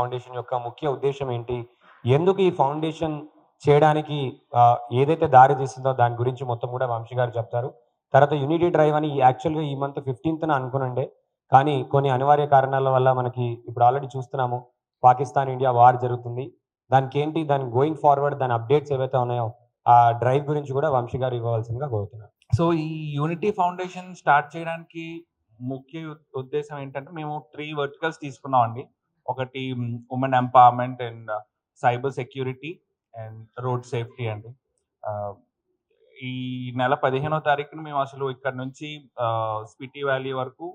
Foundation యొక్క ముఖ్య ఉద్దేశం ఏంటి? ఎందుకు ఈ ఫౌండేషన్ చేయడానికి ఏదైతే దారి తీస్తుందో దాని గురించి మొత్తం కూడా వంశీ గారు చెప్తారు. తర్వాత యూనిటీ డ్రైవ్ అని యాక్చువల్గా ఈ మంత్ ఫిఫ్టీన్త్న అనుకునండే. కానీ కొన్ని అనివార్య కారణాల వల్ల మనకి ఇప్పుడు ఆల్రెడీ చూస్తున్నాము. పాకిస్తాన్ ఇండియా వార్ జరుగుతుంది. దానికి ఏంటి? దాని గోయింగ్ ఫార్వర్డ్ దాని అప్డేట్స్ ఏవైతే ఉన్నాయో ఆ డ్రైవ్ గురించి కూడా వంశీ గారు ఇవ్వవలసిందిగా కోరుతున్నాను సో ఈ యూనిటీ ఫౌండేషన్ స్టార్ట్ చేయడానికి ముఖ్య ఉద్దేశం ఏంటంటే మేము త్రీ వర్టికల్స్ తీసుకున్నాం అండి ఒకటి women empowerment and cyber security and road safety అండి. ఈ నెల పదిహేనో తారీఖున మేము అసలు ఇక్కడ నుంచి స్పిటీ వ్యాలీ వరకు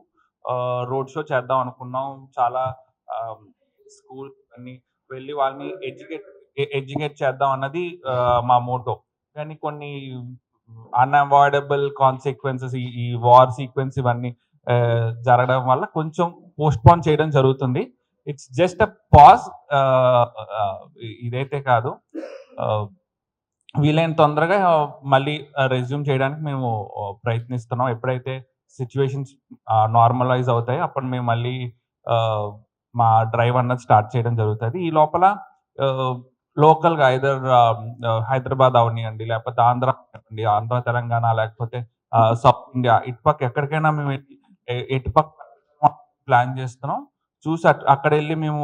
రోడ్ షో చేద్దాం అనుకున్నాం. చాలా స్కూల్ అన్ని వెళ్ళి వాళ్ళని ఎడ్యుకేట్ ఎడ్యుకేట్ చేద్దాం అన్నది మా మోటో. కానీ కొన్ని అన్అవాయిడబుల్ కాన్సిక్వెన్సెస్ ఈ వార్ సీక్వెన్స్ ఇవన్నీ జరగడం వల్ల కొంచెం పోస్ట్పోన్ చేయడం జరుగుతుంది. ఇట్స్ జస్ట్ అ పాజ్ ఇదైతే కాదు. వీలైన తొందరగా మళ్ళీ రెజ్యూమ్ చేయడానికి మేము ప్రయత్నిస్తున్నాం. ఎప్పుడైతే సిచ్యువేషన్స్ నార్మలైజ్ అవుతాయి అప్పుడు మేము మళ్ళీ మా డ్రైవ్ అన్నది స్టార్ట్ చేయడం జరుగుతుంది. ఈ లోపల లోకల్గా ఐదర్ హైదరాబాద్ అవనివ్వండి లేకపోతే ఆంధ్ర అవనివ్వండి ఆంధ్ర తెలంగాణ లేకపోతే సౌత్ ఇండియా ఇటుపక్క ఎక్కడికైనా మేము ఎ- పక్క ప్లాన్ చేస్తున్నాం. చూసి అక్కడ వెళ్ళి మేము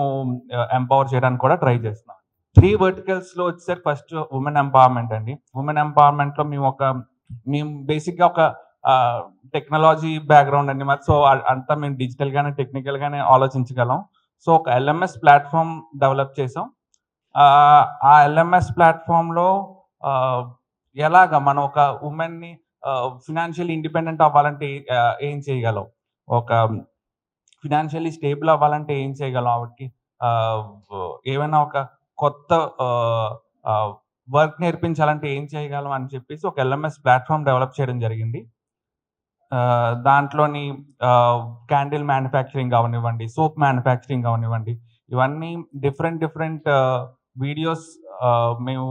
ఎంపవర్ చేయడానికి కూడా ట్రై చేస్తున్నాం. త్రీ వర్టికల్స్లో వచ్చేసరికి ఫస్ట్ ఉమెన్ ఎంపవర్మెంట్ అండి. ఉమెన్ ఎంపవర్మెంట్లో మేము ఒక మేము బేసిక్గా ఒక టెక్నాలజీ బ్యాక్గ్రౌండ్ అండి మరి సో అంతా మేము డిజిటల్ గానే టెక్నికల్ గానే ఆలోచించగలం. సో ఒక ఎల్ఎంఎస్ ప్లాట్ఫామ్ డెవలప్ చేసాం. ఆ, ఎల్ఎంఎస్ ప్లాట్ఫామ్లో ఎలాగ మనం ఒక ఉమెన్ని ఫినాన్షియల్ ఇండిపెండెంట్ అవ్వాలంటే ఏం చేయగలం? ఒక ఫినాన్షియలీ స్టేబుల్ అవ్వాలంటే ఏం చేయగలం? ఆవిడకి ఏమైనా ఒక కొత్త వర్క్ నేర్పించాలంటే ఏం చేయగలం అని చెప్పేసి ఒక ఎల్ఎంఎస్ ప్లాట్ఫామ్ డెవలప్ చేయడం జరిగింది. దాంట్లోని క్యాండిల్ మ్యానుఫ్యాక్చరింగ్ అవనివ్వండి సోప్ మ్యానుఫ్యాక్చరింగ్ అవనివ్వండి ఇవన్నీ డిఫరెంట్ డిఫరెంట్ వీడియోస్ మేము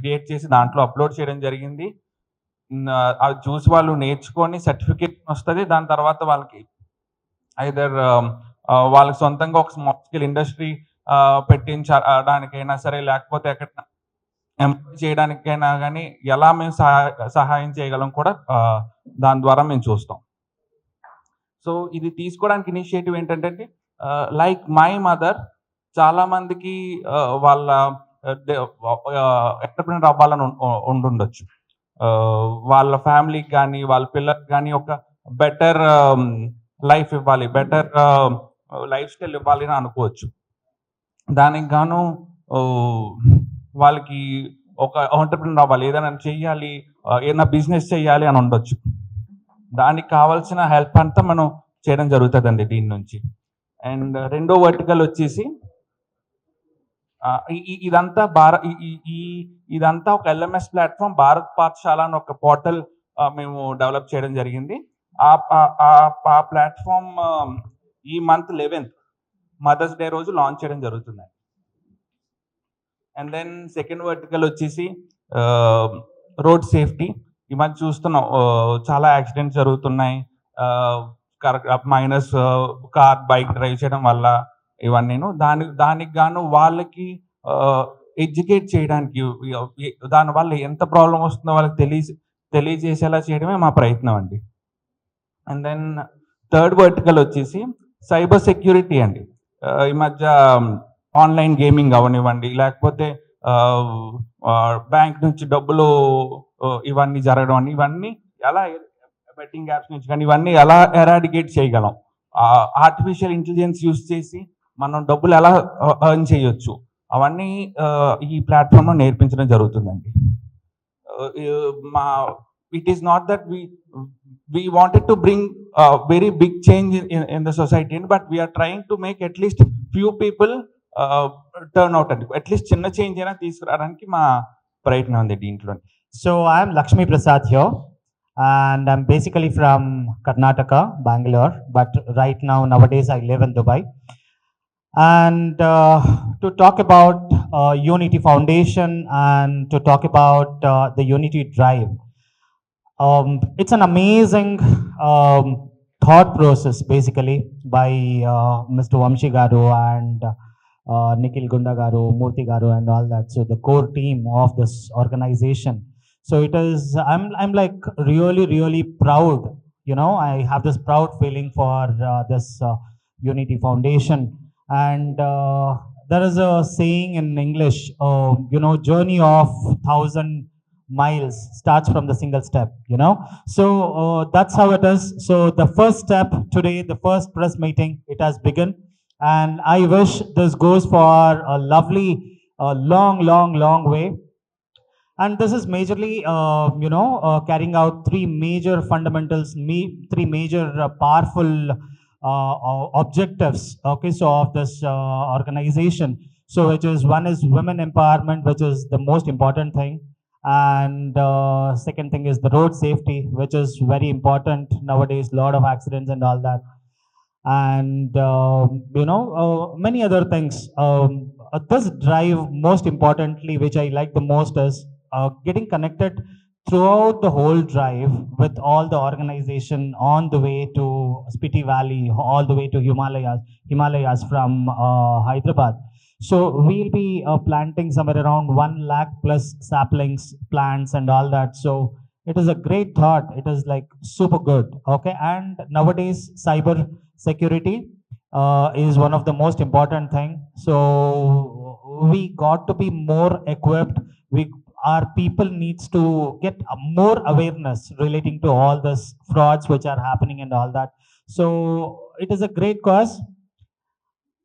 క్రియేట్ చేసి దాంట్లో అప్లోడ్ చేయడం జరిగింది. అవి చూసి వాళ్ళు నేర్చుకొని సర్టిఫికేట్ వస్తుంది. దాని తర్వాత వాళ్ళకి ఐదర్ um, uh, వాళ్ళకి సొంతంగా ఒక స్మాల్ స్కేల్ ఇండస్ట్రీ పెట్టించడానికైనా సరే లేకపోతే ఎక్కడ ఎంప్లాయ్ చేయడానికైనా కానీ ఎలా మేము సహాయ సహాయం చేయగలం కూడా దాని ద్వారా మేము చూస్తాం. సో ఇది తీసుకోవడానికి ఇనిషియేటివ్ ఏంటంటే లైక్ మై మదర్ చాలా మందికి వాళ్ళ ఎంటర్ప్రినర్ అవ్వాలని ఉండుండొచ్చు. వాళ్ళ ఫ్యామిలీకి కానీ వాళ్ళ పిల్లలకి కానీ ఒక బెటర్ లైఫ్ ఇవ్వాలి బెటర్ లైఫ్ స్టైల్ ఇవ్వాలి అని అనుకోవచ్చు. దానికి గాను వాళ్ళకి ఒక ఆంటర్ప్రినర్ అవ్వాలి ఏదైనా చెయ్యాలి ఏదైనా బిజినెస్ చేయాలి అని ఉండొచ్చు. దానికి కావాల్సిన హెల్ప్ అంతా మనం చేయడం జరుగుతుందండి దీని నుంచి. అండ్ రెండో వర్టికల్ వచ్చేసి ఇదంతా భారత్ ఈ- ఇదంతా ఒక ఎల్ఎంఎస్ ప్లాట్ఫామ్ భారత్ పాఠశాల అని ఒక పోర్టల్ మేము డెవలప్ చేయడం జరిగింది. ఆ ప్లాట్ఫామ్ ఈ మంత్ లెవెన్త్ మదర్స్ డే రోజు లాంచ్ చేయడం జరుగుతుంది. అండ్ దెన్ సెకండ్ వర్టికల్ వచ్చేసి రోడ్ సేఫ్టీ ఈ మధ్య చూస్తున్నాం చాలా యాక్సిడెంట్స్ జరుగుతున్నాయి. Correct minus car bike drive చేయడం వల్ల ఇవన్నీను. దాని దానికి గాను వాళ్ళకి ఎడ్యుకేట్ చేయడానికి దాని వల్ల ఎంత ప్రాబ్లం వస్తుందో వాళ్ళకి తెలియ తెలియజేసేలా చేయడమే మా ప్రయత్నం అండి. అండ్ దెన్ థర్డ్ వర్టికల్ వచ్చేసి సైబర్ సెక్యూరిటీ అండి. ఈ మధ్య ఆన్లైన్ గేమింగ్ అవనివ్వండి లేకపోతే బ్యాంక్ నుంచి డబ్బులు ఇవన్నీ జరగడం అని ఇవన్నీ ఎలా బెట్టింగ్ యాప్స్ నుంచి కానీ ఇవన్నీ ఎలా ఎరాడికేట్ చేయగలం? ఆర్టిఫిషియల్ ఇంటెలిజెన్స్ యూస్ చేసి మనం డబ్బులు ఎలా ఎర్న్ చేయొచ్చు? అవన్నీ ఈ ప్లాట్ఫామ్లో నేర్పించడం జరుగుతుందండి. మా it is not that we we wanted to bring a very big change in, in, in the society but we are trying to make at least few people uh, turn out అండి at least చిన్న change అయినా తీసుకురావడానికి మా ప్రయత్నం ఉంది దీంట్లో So I'm Lakshmi Prasad here, and I'm basically from Karnataka, Bangalore, but right now nowadays I live in Dubai. And uh, to talk about uh, Unity Foundation and to talk about uh, the Unity Drive, um, it's an amazing um, thought process basically by uh, Mr. Vamshi Garu and uh, Nikhil Gunda Garu, Murthy Garu, and all that. So the core team of this organization. So it is. I'm. I'm like really, really proud. You know, I have this proud feeling for uh, this uh, Unity Foundation, and uh, there is a saying in English. Uh, you know, journey of thousand miles starts from the single step. You know, so uh, that's how it is. So the first step today, the first press meeting, it has begun, and I wish this goes for a lovely, uh, long, long, long way. And this is majorly, uh, you know, uh, carrying out three major fundamentals, me, three major uh, powerful uh, objectives. Okay, so of this organization. So which is one is women empowerment, which is the most important thing and uh, second thing is the road safety which is very important nowadays lot of accidents and all that. And um, you know uh, many other things. Um, uh, this drive most importantly which i like the most is uh, getting connected throughout the whole drive with all the organization on the way to spiti valley all the way to himalayas himalayas from uh, hyderabad so we'll be uh, planting somewhere around one lakh plus saplings, plants, and all that. So it is a great thought. It is like super good. Okay, and nowadays cyber security uh, is one of the most important thing. So we got to be more equipped. We our people needs to get more awareness relating to all this frauds which are happening and all that. So it is a great cause.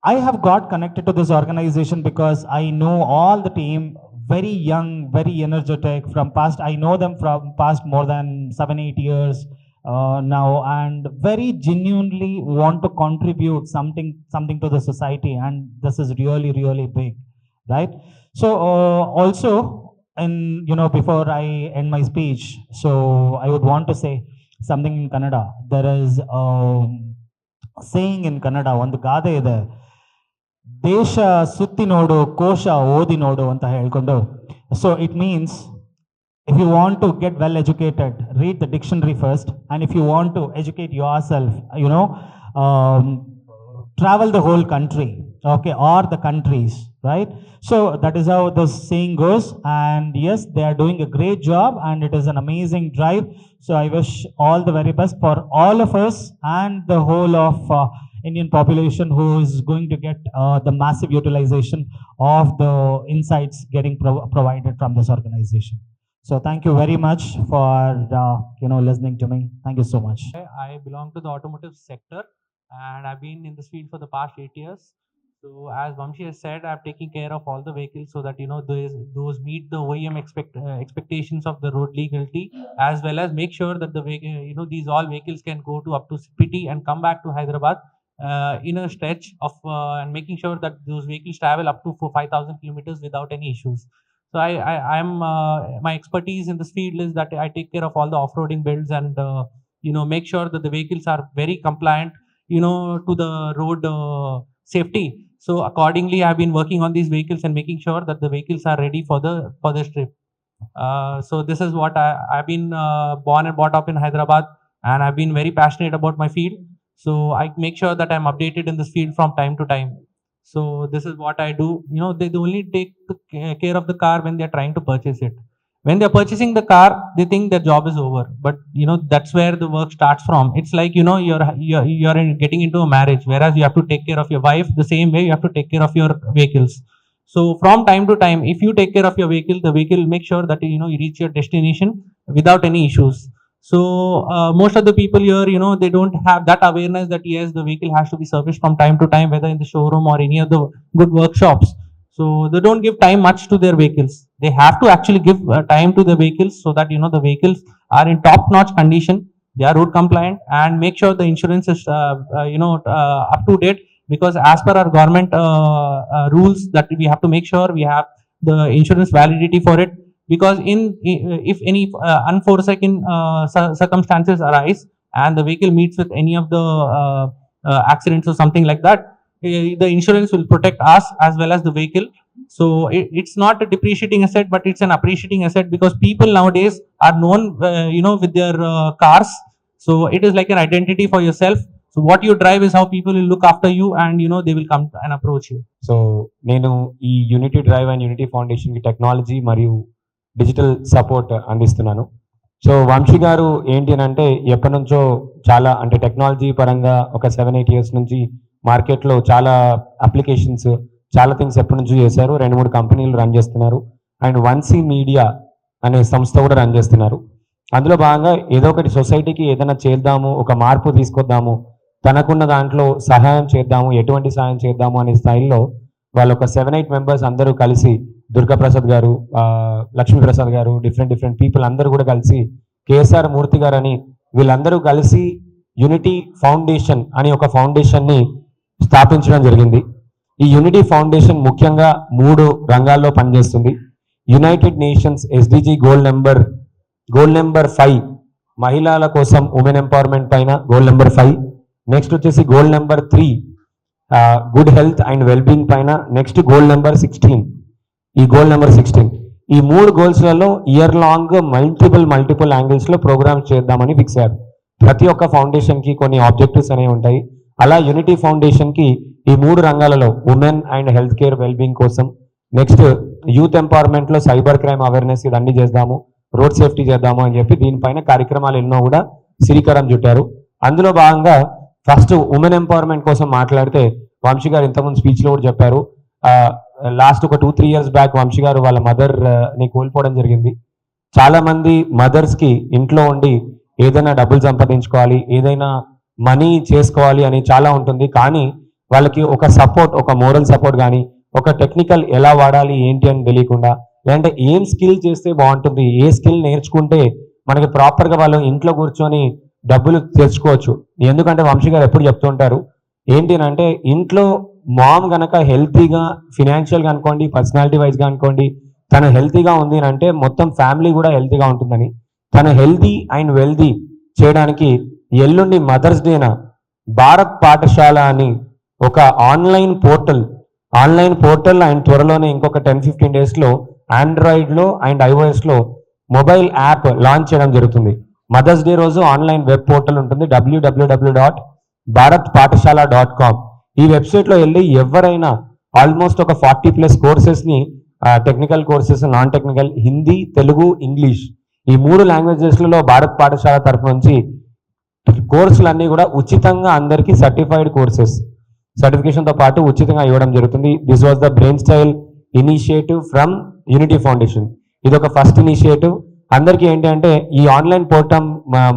I have got connected to this organization because I know all the team very young, very energetic from past. I know them from past more than seven, eight years uh, now, and very genuinely want to contribute something, something to the society. And this is really, really big, right? So uh, also, and you know, before I end my speech, so I would want to say something in Canada. There is a saying in Canada, on the Gade there. ದೇಶ ಸುತ್ತಿ ನೋಡು ಕೋಶ ಓದಿ ನೋಡು ಅಂತ ಹೇಳ್ಕೊಂಡು so it means if you want to get well educated read the dictionary first and if you want to educate yourself you know travel the whole country okay or the countries right so that is how the saying goes and yes they are doing a great job and it is an amazing drive so i wish all the very best for all of us and the whole of uh, indian population who is going to get uh, the massive utilization of the insights getting pro- provided from this organization. So thank you very much for uh, you know listening to me. Thank you so much. I belong to the automotive sector and I've been in this field for the past eight years. So as Vamshi has said, I'm taking care of all the vehicles so that you know those those meet the OEM expect uh, expectations of the road legality, as well as make sure that the you know these all vehicles can go to up to Spiti and come back to Hyderabad uh, in a stretch of uh, and making sure that those vehicles travel up to four five thousand kilometers without any issues. So I, I I'm uh, my expertise in this field is that I take care of all the off-roading builds and uh, you know make sure that the vehicles are very compliant you know to the road uh, safety. So accordingly i've been working on these vehicles and making sure that the vehicles are ready for the for this trip. Uh, so this is what I, i've been born and brought up in hyderabad and i've been very passionate about my field so i make sure that i'm updated in this field from time to time. So this is what i do. You know they, they only take care of the car when they're trying to purchase it. When they're purchasing the car they think their job is over. But you know that's where the work starts from. It's like you know you're you're, you're getting into a marriage whereas you have to take care of your wife the same way you have to take care of your vehicles. So from time to time if you take care of your vehicle the vehicle will make sure that you know you reach your destination without any issues so uh, most of the people here you know they don't have that awareness that yes the vehicle has to be serviced from time to time whether in the showroom or any of the good workshops. So they don't give time much to their vehicles. They have to actually give uh, time to the vehicles so that you know the vehicles are in top notch condition they are road compliant and make sure the insurance is uh, uh, you know uh, up to date because as per our government uh, uh, rules that we have to make sure we have the insurance validity for it because in i- if any uh, unforeseen uh, cir- circumstances arise and the vehicle meets with any of the uh, uh, accidents or something like that uh, the insurance will protect us as well as the vehicle so it, it's not a depreciating asset but it's an appreciating asset because people nowadays are known uh, you know with their uh, cars so it is like an identity for yourself So what you drive is how people will look after you and you know they will come and approach you. So నేను ఈ unity drive and unity foundation కి technology మరియు digital support అందిస్తున్నాను. So Vamsi garu ఏంటి అని అంటే ఎప్పటి నుంచో చాలా అంటే టెక్నాలజీ పరంగా ఒక సెవెన్ ఎయిట్ ఇయర్స్ నుంచి మార్కెట్లో చాలా అప్లికేషన్స్ చాలా థింగ్స్ ఎప్పటి నుంచో చేశారు. రెండు మూడు కంపెనీలు రన్ చేస్తున్నారు. అండ్ వన్సీ మీడియా అనే సంస్థ కూడా రన్ చేస్తున్నారు. అందులో భాగంగా ఏదో ఒకటి సొసైటీకి ఏదైనా చేద్దాము ఒక మార్పు తీసుకొద్దాము తనకున్న దాంట్లో సహాయం చేద్దాము ఎటువంటి సహాయం చేద్దాము అనే స్థాయిలో వాళ్ళు ఒక సెవెన్ ఎయిట్ మెంబర్స్ అందరూ కలిసి దుర్గాప్రసాద్ గారు లక్ష్మీప్రసాద్ గారు డిఫరెంట్ డిఫరెంట్ పీపుల్ అందరూ కూడా కలిసి కేఎస్ఆర్ మూర్తి గారు అని వీళ్ళందరూ కలిసి యూనిటీ ఫౌండేషన్ అని ఒక ఫౌండేషన్ని స్థాపించడం జరిగింది. ఈ యూనిటీ ఫౌండేషన్ ముఖ్యంగా మూడు రంగాల్లో పనిచేస్తుంది. United Nations SDG goal number goal number five మహిళల కోసం ఉమెన్ ఎంపవర్మెంట్ పైన గోల్ నెంబర్ ఫైవ్ నెక్స్ట్ వచ్చేసి goal number three good health and wellbeing పైన నెక్స్ట్ గోల్డ్ నెంబర్ సిక్స్టీన్ ఈ గోల్ నెంబర్ సిక్స్టీన్. ఈ మూడు గోల్స్లలో ఇయర్ లాంగ్ మల్టిపుల్ మల్టిపుల్ యాంగిల్స్లో ప్రోగ్రామ్స్ చేద్దామని ఫిక్స్ అయ్యారు. ప్రతి ఒక్క ఫౌండేషన్కి కొన్ని ఆబ్జెక్టివ్స్ అనేవి ఉంటాయి. అలా యూనిటీ ఫౌండేషన్కి ఈ మూడు రంగాలలో women and health care wellbeing కోసం. నెక్స్ట్ యూత్ ఎంపవర్మెంట్లో సైబర్ క్రైమ్ అవేర్నెస్ ఇదన్నీ చేద్దాము రోడ్ సేఫ్టీ చేద్దాము అని చెప్పి దీనిపైన కార్యక్రమాలు ఎన్నో కూడా శ్రీకారం చుట్టారు. అందులో భాగంగా ఫస్ట్ ఉమెన్ ఎంపవర్మెంట్ కోసం మాట్లాడితే వంశీ గారు ఇంతకుముందు స్పీచ్లో కూడా చెప్పారు. లాస్ట్ ఒక two three years back Vamsi garu వాళ్ళ మదర్ని కోల్పోవడం జరిగింది. చాలా మంది మదర్స్కి ఇంట్లో ఉండి ఏదైనా డబ్బులు సంపాదించుకోవాలి ఏదైనా మనీ చేసుకోవాలి అని చాలా ఉంటుంది. కానీ వాళ్ళకి ఒక సపోర్ట్ ఒక మోరల్ సపోర్ట్ కానీ ఒక టెక్నికల్ ఎలా వాడాలి ఏంటి అని తెలియకుండా లేదంటే ఏం స్కిల్ చేస్తే బాగుంటుంది ఏ స్కిల్ నేర్చుకుంటే మనకి ప్రాపర్గా వాళ్ళు ఇంట్లో కూర్చొని డబ్బులు తెచ్చుకోవచ్చు. ఎందుకంటే వంశీ గారు ఎప్పుడు చెప్తుంటారు ఏంటి అని అంటే ఇంట్లో మామ్ కనుక హెల్తీగా ఫినాన్షియల్గా అనుకోండి పర్సనాలిటీ వైజ్గా అనుకోండి తను హెల్తీగా ఉంది అని అంటే మొత్తం ఫ్యామిలీ కూడా హెల్తీగా ఉంటుందని. తను హెల్తీ అండ్ వెల్దీ చేయడానికి ఎల్లుండి మదర్స్ డేన భారత్ పాఠశాల అని ఒక online portal online portal and త్వరలోనే ఇంకొక టెన్ ఫిఫ్టీన్ డేస్లో ఆండ్రాయిడ్లో అండ్ ఐఓఎస్లో మొబైల్ యాప్ లాంచ్ చేయడం జరుగుతుంది. మదర్స్ డే రోజు ఆన్లైన్ వెబ్ పోర్టల్ ఉంటుంది డబ్ల్యూడబ్ల్యూడబ్ల్యూ డాట్ భారత్ పాఠశాల డాట్ కామ్. ఈ వెబ్సైట్లో వెళ్ళి ఎవరైనా ఆల్మోస్ట్ ఒక forty plus కోర్సెస్ని technical courses non technical Hindi Telugu English ఈ మూడు లాంగ్వేజెస్లలో భారత్ పాఠశాల తరపు నుంచి కోర్సులన్నీ కూడా ఉచితంగా అందరికీ సర్టిఫైడ్ కోర్సెస్ సర్టిఫికేషన్తో పాటు ఉచితంగా ఇవ్వడం జరుగుతుంది. This was the brain style initiative from Unity foundation ఇది ఒక ఫస్ట్ ఇనిషియేటివ్ అందరికీ ఏంటి అంటే ఈ ఆన్లైన్ పోర్టల్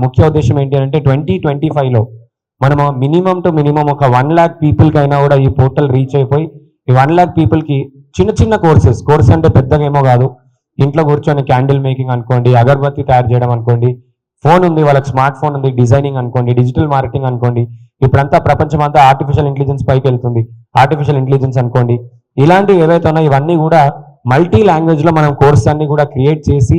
ముఖ్య ఉద్దేశం ఏంటి అంటే ట్వంటీ ట్వంటీ ఫైవ్లో మనము మినిమం టు మినిమం ఒక వన్ ల్యాక్ పీపుల్కి అయినా కూడా ఈ పోర్టల్ రీచ్ అయిపోయి ఈ వన్ ల్యాక్ పీపుల్కి చిన్న చిన్న కోర్సెస్ కోర్స్ అంటే పెద్దగా ఏమో కాదు. ఇంట్లో కూర్చొని క్యాండిల్ మేకింగ్ అనుకోండి అగరబత్తి తయారు చేయడం అనుకోండి ఫోన్ ఉంది వాళ్ళకి స్మార్ట్ ఫోన్ ఉంది డిజైనింగ్ అనుకోండి డిజిటల్ మార్కెటింగ్ అనుకోండి ఇప్పుడంతా ప్రపంచం అంతా ఆర్టిఫిషియల్ ఇంటెలిజెన్స్ పైకి వెళ్తుంది. ఆర్టిఫిషియల్ ఇంటెలిజెన్స్ అనుకోండి. ఇలాంటివి ఏవైతే ఉన్నాయో ఇవన్నీ కూడా మల్టీ లాంగ్వేజ్లో మనం కోర్స్ అన్ని కూడా క్రియేట్ చేసి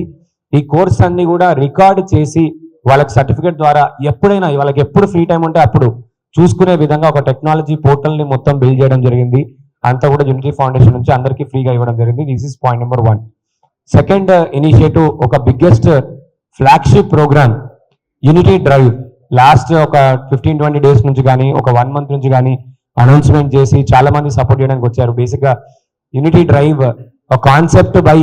ఈ కోర్స్ అన్ని కూడా రికార్డ్ చేసి వాళ్ళకి సర్టిఫికేట్ ద్వారా ఎప్పుడైనా వాళ్ళకి ఎప్పుడు ఫ్రీ టైం ఉంటే అప్పుడు చూసుకునే విధంగా ఒక టెక్నాలజీ పోర్టల్ని మొత్తం బిల్డ్ చేయడం జరిగింది. అంతా కూడా యూనిటీ ఫౌండేషన్ నుంచి అందరికీ ఫ్రీగా ఇవ్వడం జరిగింది. This is point number one second initiative ఒక biggest flagship programme Unity drive last ఒక ఫిఫ్టీన్ ట్వంటీ డేస్ నుంచి కానీ ఒక వన్ మంత్ నుంచి కానీ అనౌన్స్మెంట్ చేసి చాలా మంది సపోర్ట్ చేయడానికి వచ్చారు. బేసిక్గా యూనిటీ డ్రైవ్ ఒక కాన్సెప్ట్ బై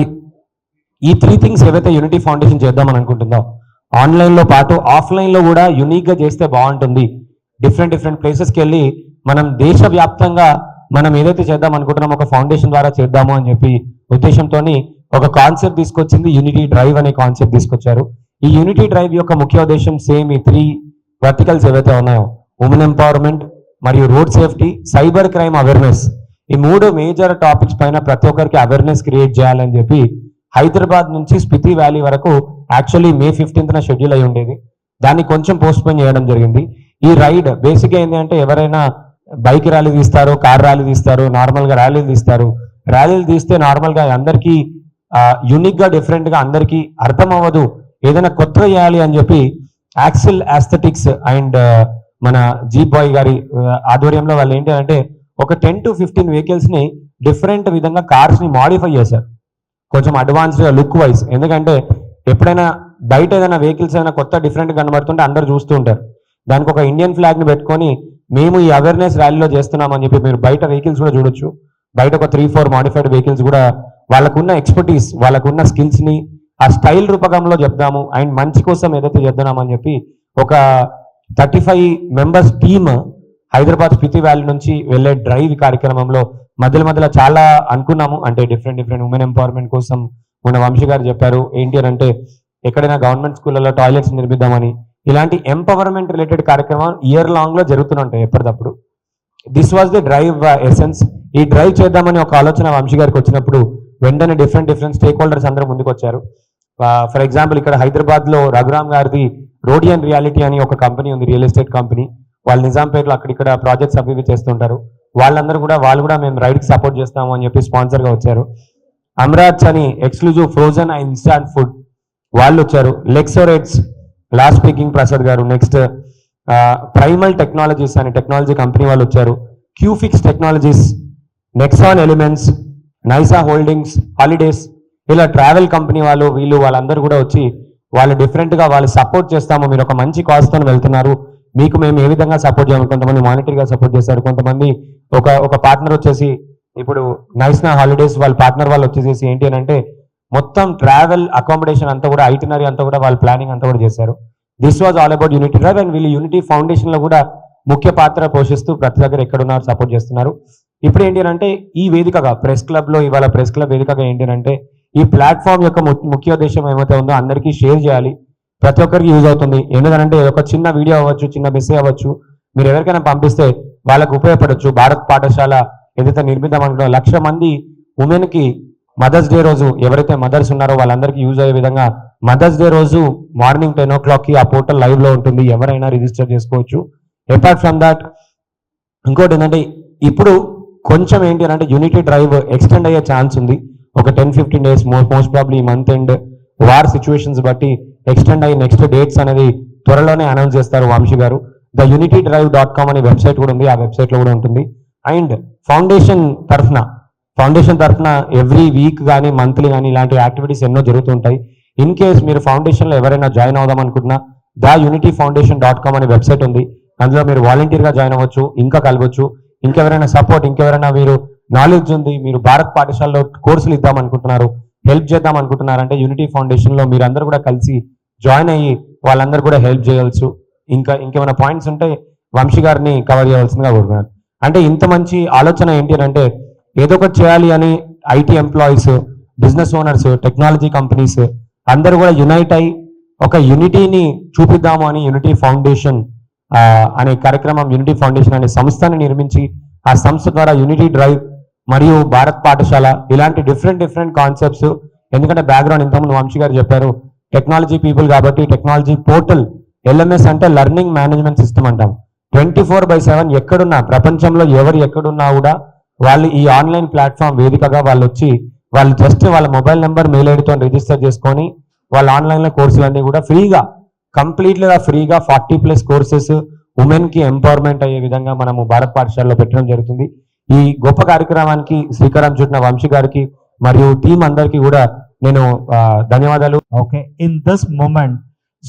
ఈ త్రీ థింగ్స్ ఏవైతే యూనిటీ ఫౌండేషన్ చేద్దామని అనుకుంటుందో ఆన్లైన్లో పాటు ఆఫ్లైన్లో కూడా యునీక్గా చేస్తే బాగుంటుంది. డిఫరెంట్ డిఫరెంట్ ప్లేసెస్కి వెళ్ళి మనం దేశవ్యాప్తంగా మనం ఏదైతే చేద్దాం అనుకుంటున్నాం ఒక ఫౌండేషన్ ద్వారా చేద్దాము అని చెప్పి ఉద్దేశంతో ఒక కాన్సెప్ట్ తీసుకొచ్చింది యూనిటీ డ్రైవ్ అనే కాన్సెప్ట్ తీసుకొచ్చారు. ఈ యూనిటీ డ్రైవ్ యొక్క ముఖ్య ఉద్దేశం సేమ్ ఈ త్రీ వర్టికల్స్ ఏవైతే ఉన్నాయో ఉమెన్ ఎంపవర్మెంట్ మరియు road safety cyber crime awareness ఈ మూడు మేజర్ టాపిక్స్ పైన ప్రతి ఒక్కరికి అవేర్నెస్ క్రియేట్ చేయాలని చెప్పి హైదరాబాద్ నుంచి స్పితి వ్యాలీ వరకు యాక్చువల్లీ మే ఫిఫ్టీన్త్న షెడ్యూల్ అయి ఉండేది. దాన్ని కొంచెం పోస్ట్పోన్ చేయడం జరిగింది. ఈ రైడ్ బేసిక్గా ఏంటంటే ఎవరైనా బైక్ ర్యాలీ తీస్తారు కార్ ర్యాలీ తీస్తారు నార్మల్గా ర్యాలీలు తీస్తారు. ర్యాలీలు తీస్తే నార్మల్గా అందరికీ యూనిక్గా డిఫరెంట్గా అందరికీ అర్థం అవ్వదు. ఏదైనా కొత్త చేయాలి అని చెప్పి యాక్సిల్ ఆస్థెటిక్స్ అండ్ మన జీప్ బాయ్ గారి ఆధ్వర్యంలో వాళ్ళు ఏంటి అంటే ఒక టెన్ టు ఫిఫ్టీన్ వెహికల్స్ని డిఫరెంట్ విధంగా కార్స్ని మాడిఫై చేశారు. కొంచెం అడ్వాన్స్డ్గా లుక్ వైజ్ ఎందుకంటే ఎప్పుడైనా బయట ఏదైనా వెహికల్స్ ఏదైనా కొత్త డిఫరెంట్ కనబడుతుంటే అందరు చూస్తూ ఉంటారు. దానికి ఒక ఇండియన్ ఫ్లాగ్ని పెట్టుకొని మేము ఈ అవేర్నెస్ ర్యాలీలో చేస్తున్నామని చెప్పి మీరు బయట వెహికల్స్ కూడా చూడొచ్చు. బయట ఒక త్రీ ఫోర్ మాడిఫైడ్ వెహికల్స్ కూడా వాళ్ళకున్న ఎక్స్పర్టీస్ వాళ్ళకున్న స్కిల్స్ని ఆ స్టైల్ రూపకంలో చెప్దాము. అండ్ మంచి కోసం ఏదైతే చెప్తున్నామని చెప్పి ఒక thirty five members team Hyderabad Spiti valley నుంచి వెళ్ళే డ్రైవ్ కార్యక్రమంలో మధ్యలో మధ్యలో చాలా అనుకున్నాము. అంటే డిఫరెంట్ డిఫరెంట్ ఉమెన్ ఎంపవర్మెంట్ కోసం మన వంశీ గారు చెప్పారు ఏంటి అని అంటే ఎక్కడైనా గవర్నమెంట్ స్కూళ్ళలో టాయిలెట్స్ నిర్మిద్దామని ఇలాంటి ఎంపవర్మెంట్ రిలేటెడ్ కార్యక్రమాలు ఇయర్ లాంగ్లో జరుగుతుంటాయి ఎప్పటికప్పుడు this was the drive essence ఈ డ్రైవ్ చేద్దామని ఒక ఆలోచన వంశీ గారికి వచ్చినప్పుడు వెంటనే డిఫరెంట్ డిఫరెంట్ స్టేక్ హోల్డర్స్ అందరూ ముందుకు వచ్చారు. ఫర్ ఎగ్జాంపుల్ ఇక్కడ హైదరాబాద్లో రఘురామ్ గారిది రోడియన్ రియాలిటీ అని ఒక కంపెనీ ఉంది రియల్ ఎస్టేట్ కంపెనీ వాళ్ళు నిజాంపేటలో అక్కడిక్కడ ప్రాజెక్ట్స్ అవి చేస్తుంటారు. వాళ్ళందరూ కూడా వాళ్ళు కూడా మేము రైడ్కి సపోర్ట్ చేస్తాము అని చెప్పి స్పాన్సర్గా వచ్చారు. అమ్రాజ్ అని exclusive frozen and instant food వాళ్ళు వచ్చారు. లెక్సోరేట్స్ last speaking Prasad garu. Next primal technologies అని టెక్నాలజీ కంపెనీ వాళ్ళు వచ్చారు. Qfix technologies Nexon elements నైసా holdings holidays ఇలా ట్రావెల్ కంపెనీ వాళ్ళు వీళ్ళు వాళ్ళందరూ కూడా వచ్చి వాళ్ళు డిఫరెంట్గా వాళ్ళు సపోర్ట్ చేస్తాము. మీరు ఒక మంచి కాస్ట్ వెళ్తున్నారు. మీకు మేము ఏ విధంగా సపోర్ట్ చేయాలి కొంతమంది మానిటరీగా సపోర్ట్ చేస్తారు. కొంతమంది ఒక ఒక పార్ట్నర్ వచ్చేసి ఇప్పుడు నైస్నా హాలిడేస్ వాళ్ళ పార్ట్నర్ వాళ్ళు వచ్చేసేసి ఏంటి అని అంటే మొత్తం ట్రావెల్ అకామిడేషన్ అంతా కూడా ఐటినరీ అంతా కూడా వాళ్ళ ప్లానింగ్ అంతా కూడా చేశారు. This was all about unity drive and వీళ్ళు యూనిటీ ఫౌండేషన్లో కూడా ముఖ్య పాత్ర పోషిస్తూ ప్రతి దగ్గర ఎక్కడున్నారు సపోర్ట్ చేస్తున్నారు. ఇప్పుడు ఏంటి అని అంటే ఈ వేదికగా ప్రెస్ క్లబ్లో ఇవాళ ప్రెస్ క్లబ్ వేదికగా ఏంటి అని అంటే ఈ ప్లాట్ఫామ్ యొక్క ము- ముఖ్య ఉద్దేశం ఏమైతే ఉందో అందరికీ షేర్ చేయాలి. ప్రతి ఒక్కరికి యూజ్ అవుతుంది. ఎందుకంటే ఒక చిన్న వీడియో అవ్వచ్చు చిన్న మెసేజ్ అవ్వచ్చు మీరు ఎవరికైనా పంపిస్తే వాళ్ళకు ఉపయోగపడవచ్చు భారత్ పాఠశాల ఏదైతే నిర్మిద్దాం అనుకుంటున్నా లక్ష మంది ఉమెన్కి మదర్స్ డే రోజు ఎవరైతే మదర్స్ ఉన్నారో వాళ్ళందరికీ యూజ్ అయ్యే విధంగా మదర్స్ డే రోజు మార్నింగ్ టెన్ ఓ క్లాక్కి ఆ పోర్టల్ లైవ్లో ఉంటుంది. ఎవరైనా రిజిస్టర్ చేసుకోవచ్చు. అపార్ట్ ఫ్రమ్ దాట్ ఇంకోటి ఏంటంటే ఇప్పుడు కొంచెం ఏంటి అంటే యూనిటీ డ్రైవ్ ఎక్స్టెండ్ అయ్యే ఛాన్స్ ఉంది. ఒక ten fifteen days most probably month end war situations బట్టి ఎక్స్టెండ్ అయ్యి నెక్స్ట్ డేట్స్ అనేది త్వరలోనే అనౌన్స్ చేస్తారు Vamshi garu. The unity drive dot com అనే వెబ్సైట్ కూడా ఉంది. ఆ వెబ్సైట్లో కూడా ఉంటుంది. అండ్ ఫౌండేషన్ తరఫున ఫౌండేషన్ తరఫున ఎవ్రీ వీక్ కానీ మంత్లీ కానీ ఇలాంటి యాక్టివిటీస్ ఎన్నో జరుగుతుంటాయి ఇన్ కేస్ మీరు ఫౌండేషన్లో ఎవరైనా జాయిన్ అవుదాం అనుకుంటున్నా the unity foundation dot com అనే వెబ్సైట్ ఉంది. అందులో మీరు వాలంటీర్గా జాయిన్ అవ్వచ్చు ఇంకా కలవచ్చు. ఇంకెవరైనా సపోర్ట్ ఇంకెవరైనా మీరు నాలెడ్జ్ ఉంది మీరు భారత్ పాఠశాలలో కోర్సులు ఇద్దాం అనుకుంటున్నారు హెల్ప్ చేద్దాం అనుకుంటున్నారంటే యూనిటీ ఫౌండేషన్లో మీరు అందరూ కూడా కలిసి జాయిన్ అయ్యి వాళ్ళందరూ కూడా హెల్ప్ చేయవచ్చు. ఇంకా ఇంకేమైనా పాయింట్స్ ఉంటే వంశీ గారిని కవర్ చేయవలసిందిగా కోరుకున్నాను అంటే ఇంత మంచి ఆలోచన ఏంటి అని అంటే ఏదో ఒకటి చేయాలి అని IT employees business owners technology companies అందరూ కూడా యునైట్ అయి ఒక యూనిటీని చూపిద్దాము అని యూనిటీ ఫౌండేషన్ అనే కార్యక్రమం యూనిటీ ఫౌండేషన్ అనే సంస్థని నిర్మించి ఆ సంస్థ ద్వారా యూనిటీ డ్రైవ్ మరియు భారత్ పాఠశాల ఇలాంటి డిఫరెంట్ డిఫరెంట్ కాన్సెప్ట్స్ ఎందుకంటే బ్యాక్గ్రౌండ్ ఇంతకుముందు వంశీ గారు చెప్పారు టెక్నాలజీ పీపుల్ కాబట్టి టెక్నాలజీ పోర్టల్ ఎల్ఎంఎస్ అంటే లెర్నింగ్ మేనేజ్మెంట్ సిస్టమ్ అంటాం. ట్వంటీ ఫోర్ బై సెవెన్ ఎక్కడున్నా ప్రపంచంలో ఎవరు ఎక్కడున్నా కూడా వాళ్ళు ఈ ఆన్లైన్ ప్లాట్ఫామ్ వేదికగా వాళ్ళు వచ్చి వాళ్ళు జస్ట్ వాళ్ళ మొబైల్ నెంబర్ మెయిల్ ఐడితో రిజిస్టర్ చేసుకొని వాళ్ళ ఆన్లైన్లో కోర్సులన్నీ కూడా ఫ్రీగా కంప్లీట్గా ఫ్రీగా ఫార్టీ ప్లస్ కోర్సెస్ ఉమెన్కి ఎంపవర్మెంట్ అయ్యే విధంగా మనము భారత్ పాఠశాలలో పెట్టడం జరుగుతుంది. ఈ గొప్ప కార్యక్రమానికి శ్రీకారం చుట్టిన వంశీ గారికి మరియు టీం అందరికీ కూడా నేను ధన్యవాదాలు. Okay in this moment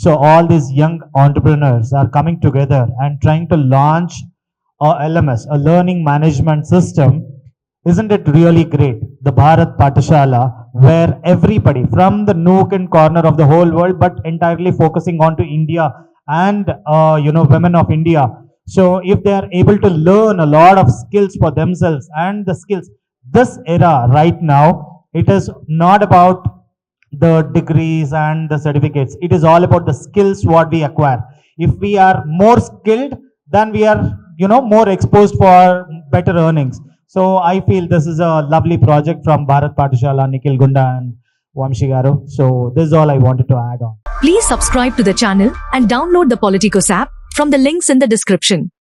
so all these young entrepreneurs are coming together and trying to launch a LMS, a learning management system. Isn't it really great? The Bharat Patashala, where everybody from the nook and corner of the whole world, but entirely focusing on to India and, uh, you know, women of India. So if they are able to learn a lot of skills for themselves and the skills, this era right now, it is not about the degrees and the certificates. It is all about the skills what we acquire. If we are more skilled, then we are, you know, more exposed for better earnings. So I feel this is a lovely project from Bharat Patishala, Nikhil Gunda and Vamshi Garu. So this is all I wanted to add on. Please subscribe to the channel and download the Politicos app from the links in the description.